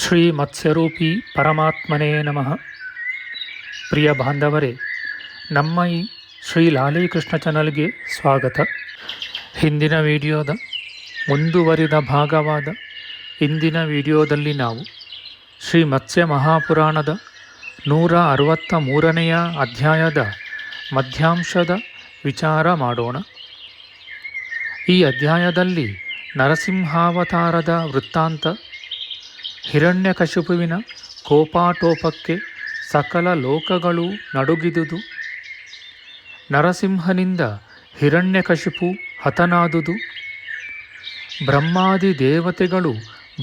ಶ್ರೀ ಮತ್ಸ್ಯರೂಪಿ ಪರಮಾತ್ಮನೇ ನಮಃ. ಪ್ರಿಯ ಬಾಂಧವರೇ, ನಮ್ಮ ಈ ಶ್ರೀ ಲಾಲೀಕೃಷ್ಣ ಚಾನಲ್ಗೆ ಸ್ವಾಗತ. ಹಿಂದಿನ ವಿಡಿಯೋದ ಮುಂದುವರಿದ ಭಾಗವಾದ ಇಂದಿನ ವಿಡಿಯೋದಲ್ಲಿ ನಾವು ಶ್ರೀ ಮತ್ಸ್ಯ ಮಹಾಪುರಾಣದ ನೂರ ಅರವತ್ತ ಮೂರನೆಯ ಅಧ್ಯಾಯದ ಮಧ್ಯಾಂಶದ ವಿಚಾರ ಮಾಡೋಣ. ಈ ಅಧ್ಯಾಯದಲ್ಲಿ ನರಸಿಂಹಾವತಾರದ ವೃತ್ತಾಂತ ಹಿರಣ್ಯಕಶಿಪುವಿನ ಕೋಪಾಟೋಪಕ್ಕೆ ಸಕಲ ಲೋಕಗಳು ನಡುಗಿದುದು. ನರಸಿಂಹನಿಂದ ಹಿರಣ್ಯಕಶಿಪು ಹತನಾದುದು. ಬ್ರಹ್ಮಾದಿ ದೇವತೆಗಳು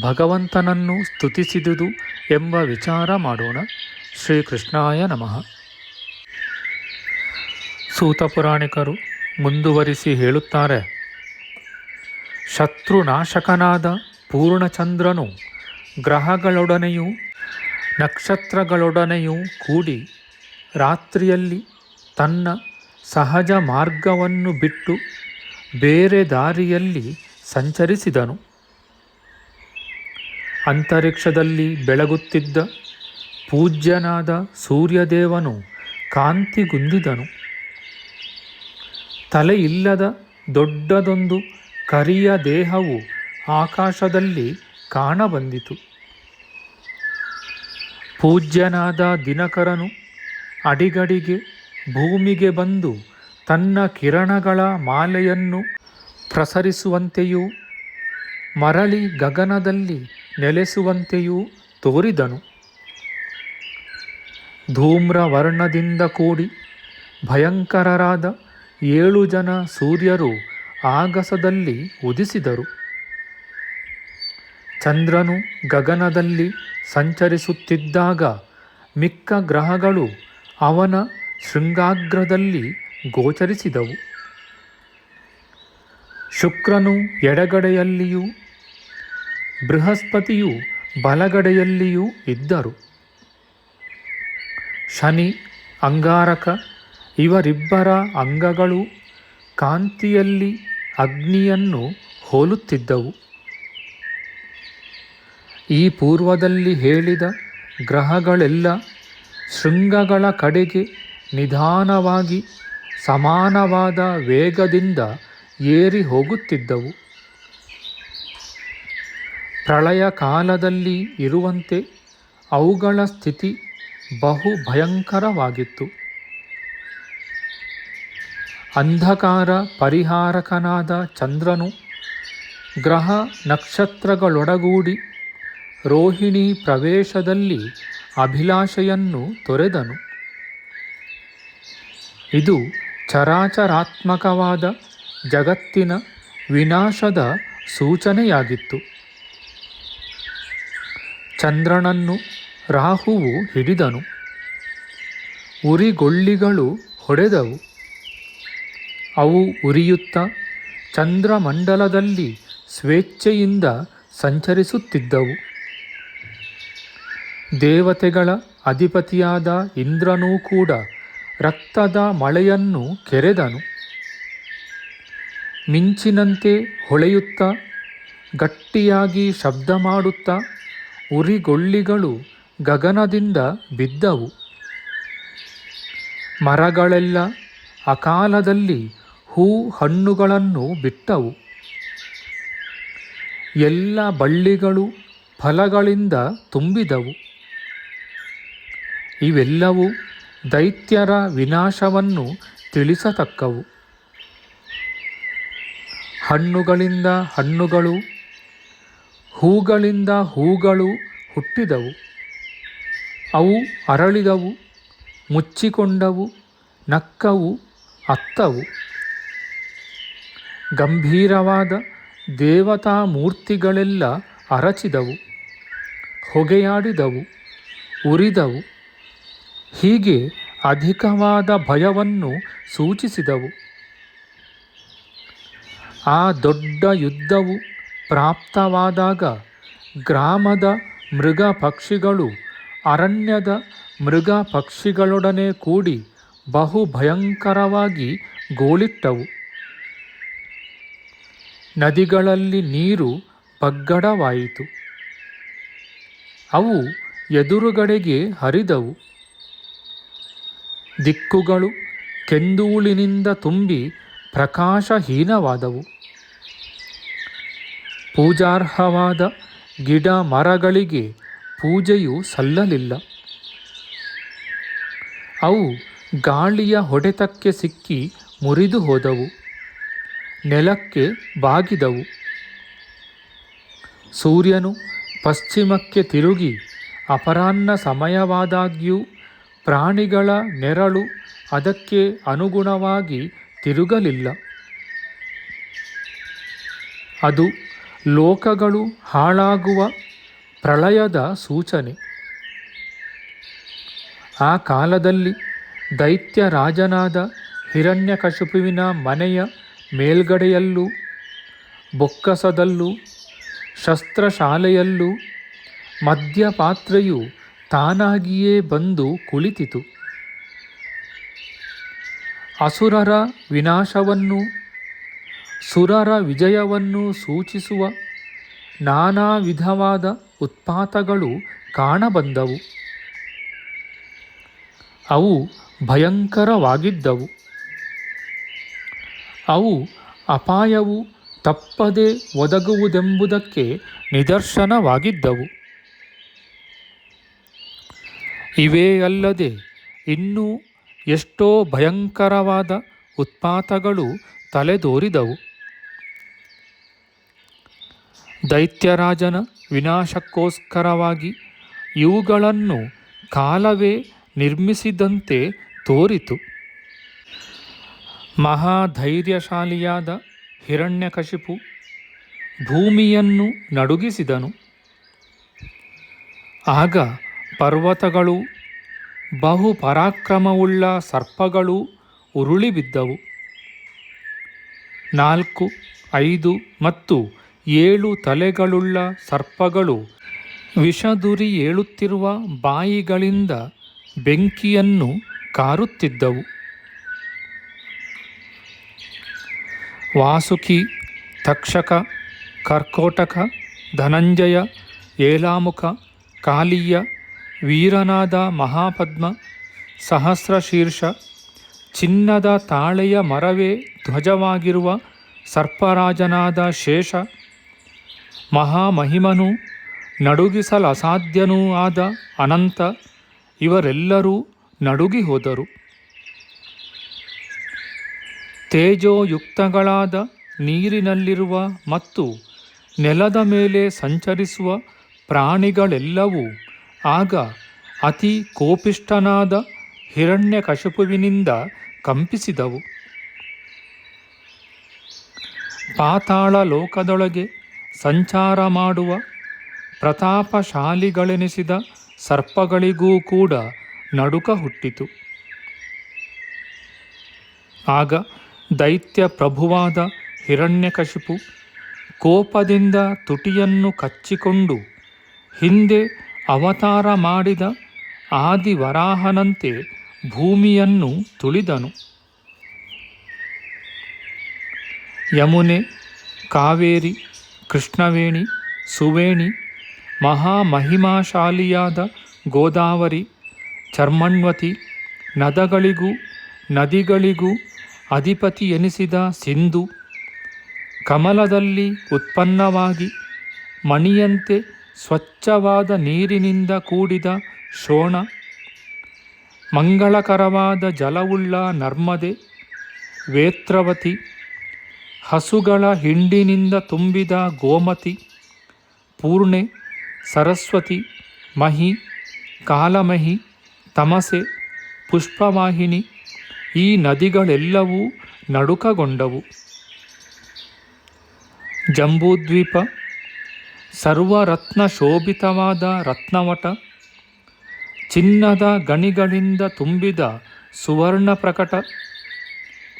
ಭಗವಂತನನ್ನು ಸ್ತುತಿಸಿದುದು ಎಂಬ ವಿಚಾರ ಮಾಡೋಣ. ಶ್ರೀಕೃಷ್ಣಾಯ ನಮಃ. ಸೂತಪುರಾಣಿಕರು ಮುಂದುವರಿಸಿ ಹೇಳುತ್ತಾರೆ. ಶತ್ರುನಾಶಕನಾದ ಪೂರ್ಣಚಂದ್ರನು ಗ್ರಹಗಳೊಡನೆಯೂ ನಕ್ಷತ್ರಗಳೊಡನೆಯೂ ಕೂಡಿ ರಾತ್ರಿಯಲ್ಲಿ ತನ್ನ ಸಹಜ ಮಾರ್ಗವನ್ನು ಬಿಟ್ಟು ಬೇರೆ ದಾರಿಯಲ್ಲಿ ಸಂಚರಿಸಿದನು. ಅಂತರಿಕ್ಷದಲ್ಲಿ ಬೆಳಗುತ್ತಿದ್ದ ಪೂಜ್ಯನಾದ ಸೂರ್ಯದೇವನು ಕಾಂತಿಗುಂದಿದನು ತಲೆಯಿಲ್ಲದ ದೊಡ್ಡದೊಂದು ಕರಿಯ ದೇಹವು ಆಕಾಶದಲ್ಲಿ ಕಾಣಬಂದಿತು. ಪೂಜ್ಯನಾದ ದಿನಕರನು ಅಡಿಗಡಿಗೆ ಭೂಮಿಗೆ ಬಂದು ತನ್ನ ಕಿರಣಗಳ ಮಾಲೆಯನ್ನು ಪ್ರಸರಿಸುವಂತೆಯೂ ಮರಳಿ ಗಗನದಲ್ಲಿ ನೆಲೆಸುವಂತೆಯೂ ತೋರಿದನು. ಧೂಮ್ರವರ್ಣದಿಂದ ಕೂಡಿ ಭಯಂಕರರಾದ ಏಳು ಜನ ಸೂರ್ಯರು ಆಗಸದಲ್ಲಿ ಉದಿಸಿದರು. ಚಂದ್ರನು ಗಗನದಲ್ಲಿ ಸಂಚರಿಸುತ್ತಿದ್ದಾಗ ಮಿಕ್ಕ ಗ್ರಹಗಳು ಅವನ ಶೃಂಗಾಗ್ರದಲ್ಲಿ ಗೋಚರಿಸಿದವು. ಶುಕ್ರನು ಎಡಗಡೆಯಲ್ಲಿಯೂ ಬೃಹಸ್ಪತಿಯು ಬಲಗಡೆಯಲ್ಲಿಯೂ ಇದ್ದರು. ಶನಿ, ಅಂಗಾರಕ ಇವರಿಬ್ಬರ ಅಂಗಗಳು ಕಾಂತಿಯಲ್ಲಿ ಅಗ್ನಿಯನ್ನು ಹೋಲುತ್ತಿದ್ದವು. ಈ ಪೂರ್ವದಲ್ಲಿ ಹೇಳಿದ ಗ್ರಹಗಳೆಲ್ಲ ಶೃಂಗಗಳ ಕಡೆಗೆ ನಿಧಾನವಾಗಿ ಸಮಾನವಾದ ವೇಗದಿಂದ ಏರಿ ಹೋಗುತ್ತಿದ್ದವು. ಪ್ರಳಯ ಕಾಲದಲ್ಲಿ ಇರುವಂತೆ ಅವುಗಳ ಸ್ಥಿತಿ ಬಹು ಭಯಂಕರವಾಗಿತ್ತು. ಅಂಧಕಾರ ಪರಿಹಾರಕನಾದ ಚಂದ್ರನು ಗ್ರಹ ನಕ್ಷತ್ರಗಳೊಡಗೂಡಿ ರೋಹಿಣಿ ಪ್ರವೇಶದಲ್ಲಿ ಅಭಿಲಾಷೆಯನ್ನು ತೊರೆದನು. ಇದು ಚರಾಚರಾತ್ಮಕವಾದ ಜಗತ್ತಿನ ವಿನಾಶದ ಸೂಚನೆಯಾಗಿತ್ತು. ಚಂದ್ರನನ್ನು ರಾಹುವು ಹಿಡಿದನು. ಉರಿಗೊಳ್ಳಿಗಳು ಹೊಡೆದವು. ಅವು ಉರಿಯುತ್ತ ಚಂದ್ರಮಂಡಲದಲ್ಲಿ ಸ್ವೇಚ್ಛೆಯಿಂದ ಸಂಚರಿಸುತ್ತಿದ್ದವು. ದೇವತೆಗಳ ಅಧಿಪತಿಯಾದ ಇಂದ್ರನೂ ಕೂಡ ರಕ್ತದ ಮಳೆಯನ್ನು ಕೆರೆದನು. ಮಿಂಚಿನಂತೆ ಹೊಳೆಯುತ್ತ, ಗಟ್ಟಿಯಾಗಿ ಶಬ್ದ ಮಾಡುತ್ತಾ ಉರಿಗೊಳ್ಳಿಗಳು ಗಗನದಿಂದ ಬಿದ್ದವು. ಮರಗಳೆಲ್ಲ ಅಕಾಲದಲ್ಲಿ ಹೂ ಹಣ್ಣುಗಳನ್ನು ಬಿಟ್ಟವು. ಎಲ್ಲ ಬಳ್ಳಿಗಳು ಫಲಗಳಿಂದ ತುಂಬಿದವು. ಇವೆಲ್ಲವೂ ದೈತ್ಯರ ವಿನಾಶವನ್ನು ತಿಳಿಸತಕ್ಕವು. ಹಣ್ಣುಗಳಿಂದ ಹಣ್ಣುಗಳು, ಹೂಗಳಿಂದ ಹೂಗಳು ಹುಟ್ಟಿದವು. ಅವು ಅರಳಿದವು, ಮುಚ್ಚಿಕೊಂಡವು, ನಕ್ಕವು, ಅತ್ತವು. ಗಂಭೀರವಾದ ದೇವತಾ ಮೂರ್ತಿಗಳೆಲ್ಲ ಅರಚಿದವು, ಹೊಗೆಯಾಡಿದವು, ಉರಿದವು. ಹೀಗೆ ಅಧಿಕವಾದ ಭಯವನ್ನು ಸೂಚಿಸಿದವು. ಆ ದೊಡ್ಡ ಯುದ್ಧವು ಪ್ರಾಪ್ತವಾದಾಗ ಗ್ರಾಮದ ಮೃಗ ಪಕ್ಷಿಗಳು, ಅರಣ್ಯದ ಮೃಗ ಪಕ್ಷಿಗಳೊಡನೆ ಕೂಡಿ ಬಹು ಭಯಂಕರವಾಗಿ ಗೋಳಿಟ್ಟವು. ನದಿಗಳಲ್ಲಿ ನೀರು ಬಗ್ಗಡವಾಯಿತು ಅವು ಎದುರುಗಡೆಗೆ ಹರಿದವು. ದಿಕ್ಕುಗಳು ಕೆಂದೂಳಿನಿಂದ ತುಂಬಿ ಪ್ರಕಾಶಹೀನವಾದವು. ಪೂಜಾರ್ಹವಾದ ಗಿಡ ಮರಗಳಿಗೆ ಪೂಜೆಯು ಸಲ್ಲಲಿಲ್ಲ. ಅವು ಗಾಳಿಯ ಹೊಡೆತಕ್ಕೆ ಸಿಕ್ಕಿ ಮುರಿದು ಹೋದವು. ನೆಲಕ್ಕೆ ಬಾಗಿದವು. ಸೂರ್ಯನು ಪಶ್ಚಿಮಕ್ಕೆ ತಿರುಗಿ ಅಪರಾಹ್ನ ಸಮಯವಾದಾಗ್ಯೂ ಪ್ರಾಣಿಗಳ ನೆರಳು ಅದಕ್ಕೆ ಅನುಗುಣವಾಗಿ ತಿರುಗಲಿಲ್ಲ. ಅದು ಲೋಕಗಳು ಹಾಳಾಗುವ ಪ್ರಳಯದ ಸೂಚನೆ. ಆ ಕಾಲದಲ್ಲಿ ದೈತ್ಯ ರಾಜನಾದ ಹಿರಣ್ಯಕಶುಪುವಿನ ಮನೆಯ ಮೇಲ್ಗಡೆಯಲ್ಲೂ, ಬೊಕ್ಕಸದಲ್ಲೂ, ಶಸ್ತ್ರಶಾಲೆಯಲ್ಲೂ ಮದ್ಯಪಾತ್ರೆಯು ತಾನಾಗಿಯೇ ಬಂದು ಕುಳಿತಿತು. ಅಸುರರ ವಿನಾಶವನ್ನು, ಸುರರ ವಿಜಯವನ್ನು ಸೂಚಿಸುವ ನಾನಾ ವಿಧವಾದ ಉತ್ಪಾತಗಳು ಕಾಣಬಂದವು. ಅವು ಭಯಂಕರವಾಗಿದ್ದವು. ಅವು ಅಪಾಯವು ತಪ್ಪದೆ ಒದಗುವುದೆಂಬುದಕ್ಕೆ ನಿದರ್ಶನವಾಗಿದ್ದವು. ಇವೇ ಅಲ್ಲದೆ ಇನ್ನೂ ಎಷ್ಟೋ ಭಯಂಕರವಾದ ಉತ್ಪಾತಗಳು ತಲೆದೋರಿದವು. ದೈತ್ಯರಾಜನ ವಿನಾಶಕ್ಕೋಸ್ಕರವಾಗಿ ಇವುಗಳನ್ನು ಕಾಲವೇ ನಿರ್ಮಿಸಿದಂತೆ ತೋರಿತು. ಮಹಾಧೈರ್ಯಶಾಲಿಯಾದ ಹಿರಣ್ಯಕಶಿಪು ಭೂಮಿಯನ್ನು ನಡುಗಿಸಿದನು. ಆಗ ಪರ್ವತಗಳು, ಬಹು ಪರಾಕ್ರಮವುಳ್ಳ ಸರ್ಪಗಳು ಉರುಳಿ ಬಿದ್ದವು. ನಾಲ್ಕು, ಐದು ಮತ್ತು ಏಳು ತಲೆಗಳುಳ್ಳ ಸರ್ಪಗಳು ವಿಷದುರಿ ಏಳುತ್ತಿರುವ ಬಾಯಿಗಳಿಂದ ಬೆಂಕಿಯನ್ನು ಕಾರುತ್ತಿದ್ದವು. ವಾಸುಕಿ, ತಕ್ಷಕ, ಕರ್ಕೋಟಕ, ಧನಂಜಯ ಏಲಾಮುಖ ಕಾಲಿಯ ವೀರನಾದ ಮಹಾಪದ್ಮ, ಸಹಸ್ರಶೀರ್ಷ, ಚಿನ್ನದ ತಾಳೆಯ ಮರವೇ ಧ್ವಜವಾಗಿರುವ ಸರ್ಪರಾಜನಾದ ಶೇಷ, ಮಹಾಮಹಿಮನು ನಡುಗಿಸಲಸಾಧ್ಯನೂ ಆದ ಅನಂತ ಇವರೆಲ್ಲರೂ ನಡುಗಿ ಹೋದರು. ತೇಜೋಯುಕ್ತಗಳಾದ ನೀರಿನಲ್ಲಿರುವ ಮತ್ತು ನೆಲದ ಮೇಲೆ ಸಂಚರಿಸುವ ಪ್ರಾಣಿಗಳೆಲ್ಲವೂ ಆಗ ಅತಿ ಕೋಪಿಷ್ಠನಾದ ಹಿರಣ್ಯಕಶಿಪುವಿನಿಂದ ಕಂಪಿಸಿದವು. ಪಾತಾಳ ಲೋಕದೊಳಗೆ ಸಂಚಾರ ಮಾಡುವ ಪ್ರತಾಪಶಾಲಿಗಳೆನಿಸಿದ ಸರ್ಪಗಳಿಗೂ ಕೂಡ ನಡುಕ ಹುಟ್ಟಿತು. ಆಗ ದೈತ್ಯ ಪ್ರಭುವಾದ ಹಿರಣ್ಯಕಶಿಪು ಕೋಪದಿಂದ ತುಟಿಯನ್ನು ಕಚ್ಚಿಕೊಂಡು ಹಿಂದೆ ಅವತಾರ ಮಾಡಿದ ಆದಿವರಾಹನಂತೆ ಭೂಮಿಯನ್ನು ತುಳಿದನು. ಯಮುನೆ, ಕಾವೇರಿ, ಕೃಷ್ಣವೇಣಿ, ಸುವೇಣಿ, ಮಹಾಮಹಿಮಾಶಾಲಿಯಾದ ಗೋದಾವರಿ, ಚರ್ಮಣ್ವತಿ, ನದಗಳಿಗೂ, ನದಿಗಳಿಗೂ ಅಧಿಪತಿ ಎನಿಸಿದ ಸಿಂಧು, ಕಮಲದಲ್ಲಿ ಉತ್ಪನ್ನವಾಗಿ ಮಣಿಯಂತೆ ಸ್ವಚ್ಛವಾದ ನೀರಿನಿಂದ ಕೂಡಿದ ಶೋಣ, ಮಂಗಳಕರವಾದ ಜಲವುಳ್ಳ ನರ್ಮದೆ, ವೇತ್ರವತಿ, ಹಸುಗಳ ಹಿಂಡಿನಿಂದ ತುಂಬಿದ ಗೋಮತಿ, ಪೂರ್ಣೆ, ಸರಸ್ವತಿ, ಮಹಿ, ಕಾಲಮಹಿ, ತಮಸೆ, ಪುಷ್ಪವಾಹಿನಿ ಈ ನದಿಗಳೆಲ್ಲವೂ ನಡುಕಗೊಂಡವು. ಜಂಬೂದ್ವೀಪ ಸರ್ವರತ್ನ ಶೋಭಿತವಾದ ರತ್ನವಟ, ಚಿನ್ನದ ಗಣಿಗಳಿಂದ ತುಂಬಿದ ಸುವರ್ಣ ಪ್ರಕಟ,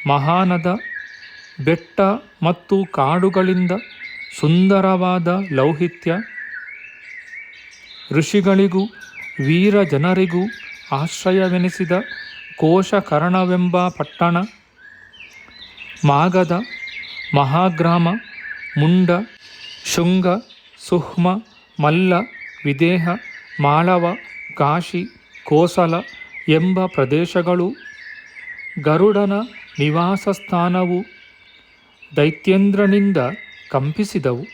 ಮಹಾನದ ಬೆಟ್ಟ ಮತ್ತು ಕಾಡುಗಳಿಂದ ಸುಂದರವಾದ ಲೌಹಿತ್ಯ, ಋಷಿಗಳಿಗೂ ವೀರ ಜನರಿಗೂ ಆಶ್ರಯವೆನಿಸಿದ ಕೋಶಕರ್ಣವೆಂಬ ಪಟ್ಟಣ ಮಾಗದ ಮಹಾಗ್ರಾಮ, ಮುಂಡ, ಶುಂಗ ಸುಹ್ಮ, ಮಲ್ಲ, ವಿದೇಹ, ಮಾಳವ, ಕಾಶಿ, ಕೋಸಲ ಎಂಬ ಪ್ರದೇಶಗಳು. ಗರುಡನ ನಿವಾಸ ಸ್ಥಾನವು ದೈತ್ಯೇಂದ್ರನಿಂದ ಕಂಪಿಸಿದವು.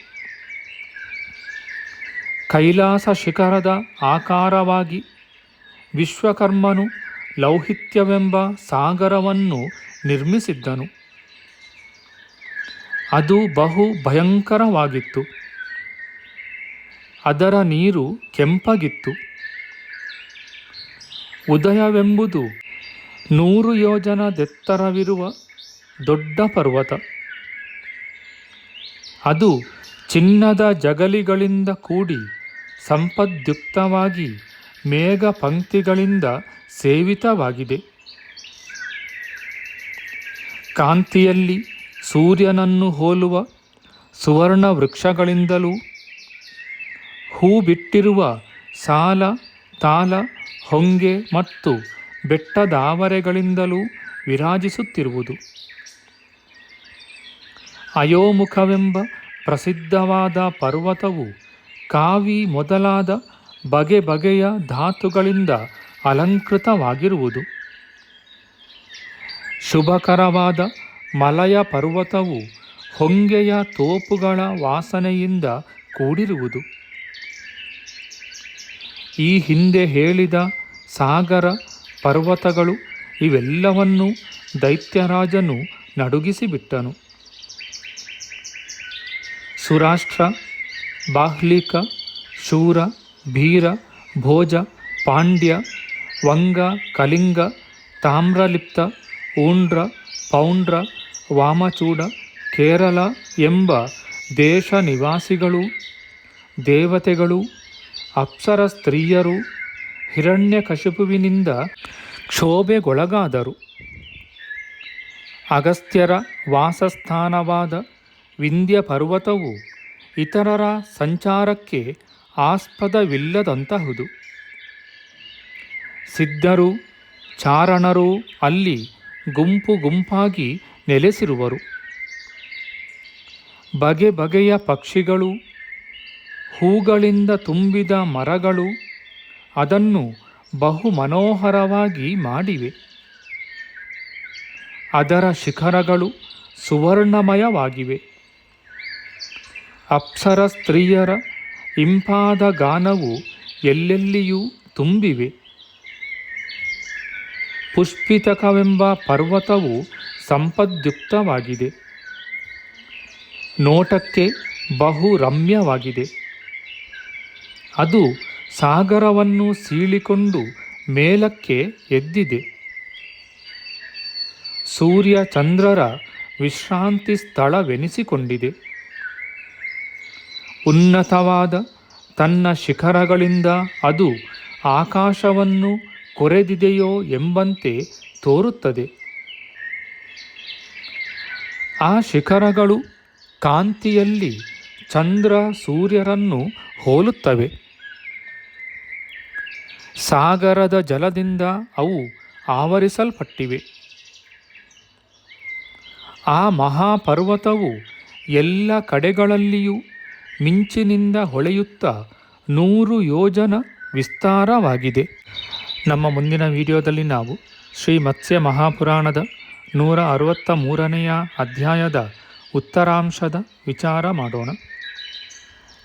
ಕೈಲಾಸ ಶಿಖರದ ಆಕಾರವಾಗಿ ವಿಶ್ವಕರ್ಮನು ಲೌಹಿತ್ಯವೆಂಬ ಸಾಗರವನ್ನು ನಿರ್ಮಿಸಿದ್ದನು. ಅದು ಬಹು ಭಯಂಕರವಾಗಿತ್ತು ಅದರ ನೀರು ಕೆಂಪಗಿತ್ತು. ಉದಯವೆಂಬುದು ನೂರು ಯೋಜನದೆತ್ತರವಿರುವ ದೊಡ್ಡ ಪರ್ವತ. ಅದು ಚಿನ್ನದ ಜಗಲಿಗಳಿಂದ ಕೂಡಿ ಸಂಪದ್ಯುಕ್ತವಾಗಿ ಮೇಘ ಪಂಕ್ತಿಗಳಿಂದ ಸೇವಿತವಾಗಿದೆ. ಕಾಂತಿಯಲ್ಲಿ ಸೂರ್ಯನನ್ನು ಹೋಲುವ ಸುವರ್ಣ ವೃಕ್ಷಗಳಿಂದಲೂ ಹೂ ಬಿಟ್ಟಿರುವ ಸಾಲ, ತಾಲ, ಹೊಂಗೆ ಮತ್ತು ಬೆಟ್ಟದಾವರೆಗಳಿಂದಲೂ ವಿರಾಜಿಸುತ್ತಿರುವುದು. ಅಯೋಮುಖವೆಂಬ ಪ್ರಸಿದ್ಧವಾದ ಪರ್ವತವು ಕಾವಿ ಮೊದಲಾದ ಬಗೆ ಬಗೆಯ ಧಾತುಗಳಿಂದ ಅಲಂಕೃತವಾಗಿರುವುದು. ಶುಭಕರವಾದ ಮಲಯ ಪರ್ವತವು ಹೊಂಗೆಯ ತೋಪುಗಳ ವಾಸನೆಯಿಂದ ಕೂಡಿರುವುದು. ಈ ಹಿಂದೆ ಹೇಳಿದ ಸಾಗರ ಪರ್ವತಗಳು ಇವೆಲ್ಲವನ್ನೂ ದೈತ್ಯರಾಜನು ನಡುಗಿಸಿಬಿಟ್ಟನು. ಸುರಾಷ್ಟ್ರ, ಬಾಹ್ಲಿಕ, ಶೂರ, ಭೀರ, ಭೋಜ, ಪಾಂಡ್ಯ, ವಂಗ, ಕಲಿಂಗ, ತಾಮ್ರಲಿಪ್ತ ಊಂಡ್ರ ಪೌಂಡ್ರ, ವಾಮಚೂಡ, ಕೇರಳ ಎಂಬ ದೇಶ ನಿವಾಸಿಗಳು ದೇವತೆಗಳು ಅಪ್ಸರ ಸ್ತ್ರೀಯರು ಹಿರಣ್ಯ ಹಿರಣ್ಯಕಶಿಪುವಿನಿಂದ ಕ್ಷೋಭೆಗೊಳಗಾದರು. ಅಗಸ್ತ್ಯರ ವಾಸಸ್ಥಾನವಾದ ವಿಂಧ್ಯ ಪರ್ವತವು ಇತರರ ಸಂಚಾರಕ್ಕೆ ಆಸ್ಪದವಿಲ್ಲದಂತಹುದು. ಸಿದ್ಧರು ಚಾರಣರು ಅಲ್ಲಿ ಗುಂಪು ಗುಂಪಾಗಿ ನೆಲೆಸಿರುವರು. ಬಗೆ ಬಗೆಯ ಪಕ್ಷಿಗಳು ಹೂಗಳಿಂದ ತುಂಬಿದ ಮರಗಳು ಅದನ್ನು ಬಹು ಮನೋಹರವಾಗಿ ಮಾಡಿವೆ. ಅದರ ಶಿಖರಗಳು ಸುವರ್ಣಮಯವಾಗಿವೆ. ಅಪ್ಸರ ಸ್ತ್ರೀಯರ ಇಂಪಾದ ಗಾನವು ಎಲ್ಲೆಲ್ಲಿಯೂ ತುಂಬಿವೆ. ಪುಷ್ಪಿತಕವೆಂಬ ಪರ್ವತವು ಸಂಪದ್ಯುಕ್ತವಾಗಿದೆ. ನೋಟಕ್ಕೆ ಬಹು ರಮ್ಯವಾಗಿದೆ ಅದು ಸಾಗರವನ್ನು ಸೀಳಿಕೊಂಡು ಮೇಲಕ್ಕೆ ಎದ್ದಿದೆ. ಸೂರ್ಯ ಚಂದ್ರರ ವಿಶ್ರಾಂತಿ ಸ್ಥಳವೆನಿಸಿಕೊಂಡಿದೆ. ಉನ್ನತವಾದ ತನ್ನ ಶಿಖರಗಳಿಂದ ಅದು ಆಕಾಶವನ್ನು ಕೊರೆದಿದೆಯೋ ಎಂಬಂತೆ ತೋರುತ್ತದೆ. ಆ ಶಿಖರಗಳು ಕಾಂತಿಯಲ್ಲಿ ಚಂದ್ರ ಸೂರ್ಯರನ್ನು ಹೋಲುತ್ತವೆ. ಸಾಗರದ ಜಲದಿಂದ ಅವು ಆವರಿಸಲ್ಪಟ್ಟಿವೆ. ಆ ಮಹಾಪರ್ವತವು ಎಲ್ಲ ಕಡೆಗಳಲ್ಲಿಯೂ ಮಿಂಚಿನಿಂದ ಹೊಳೆಯುತ್ತಾ ನೂರು ಯೋಜನ ವಿಸ್ತಾರವಾಗಿದೆ. ನಮ್ಮ ಮುಂದಿನ ವಿಡಿಯೋದಲ್ಲಿ ನಾವು ಶ್ರೀ ಮತ್ಸ್ಯ ಮಹಾಪುರಾಣದ ನೂರ ಅರವತ್ತ ಮೂರನೆಯ ಅಧ್ಯಾಯದ ಉತ್ತರಾಂಶದ ವಿಚಾರ ಮಾಡೋಣ.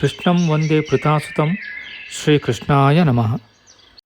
ಕೃಷ್ಣಂ ವಂದೇ ಪೃಥಾಸುತಂ ಶ್ರೀಕೃಷ್ಣಾಯ ನಮಃ